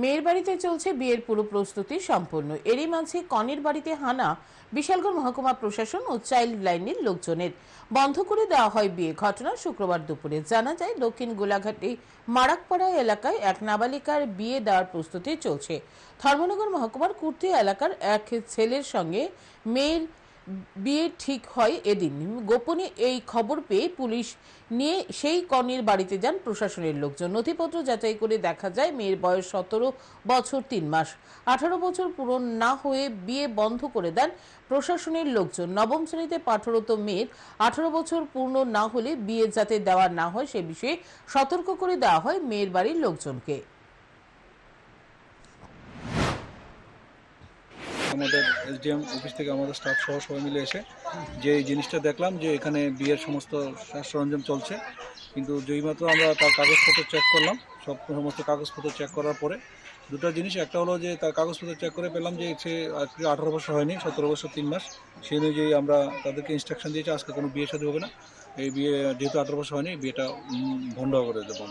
মেয়ের বাড়িতে চলছে বিয়ের পুরো প্রস্তুতি সম্পূর্ণ। এরই মাঝে কনের বাড়িতে হানা, বিশালগড় মহকুমা প্রশাসন ও চাইল্ড লাইনের লোকজনের। বন্ধ করে দেওয়া হয় বিয়ে ঘটনা শুক্রবার দুপুরে। জানা যায়, দক্ষিণ গোলাঘাটে মারাকপাড়া এলাকায় এক নাবালিকার বিয়ে দেওয়ার প্রস্তুতি চলছে। ধর্মনগর মহকুমার কুর্তি এলাকার এক ছেলের সঙ্গে মেয়ের বিয়ে ঠিক হয় এদিন। গোপনে এই খবর পেয়ে পুলিশ নিয়ে সেই কনের বাড়িতে যান প্রশাসনের লোকজন। নথিপত্র যাচাই করে দেখা যায়, মেয়ের বয়স সতেরো বছর তিন মাস। আঠারো বছর পূরণ না হয়ে বিয়ে বন্ধ করে দেন প্রশাসনের লোকজন। নবম শ্রেণীতে পাঠরত মেয়ের আঠারো বছর পূর্ণ না হলে বিয়ে যাতে দেওয়া না হয় সে বিষয়ে সতর্ক করে দেওয়া হয় মেয়ের বাড়ির লোকজনকে। আমাদের এসডিএম অফিস থেকে আমাদের স্টাফ সহ সবাই মিলে এসে যে জিনিসটা দেখলাম যে এখানে বিয়ের সমস্ত সরঞ্জাম চলছে। কিন্তু যেই মাত্র আমরা তার কাগজপত্র চেক করলাম, সব সমস্ত কাগজপত্র চেক করার পরে দুটো জিনিস, একটা হলো যে তার কাগজপত্র চেক করে পেলাম যে সে আজকে আঠারো বছর হয়নি, সতেরো বছর তিন মাস। সেই অনুযায়ী আমরা তাদেরকে ইনস্ট্রাকশন দিয়েছি, আজকে কোনো বিয়ে সাথে হবে না। এই বিয়ে যেহেতু আঠারো বছর হয়নি, বিয়েটা ভণ্ড করে দেবো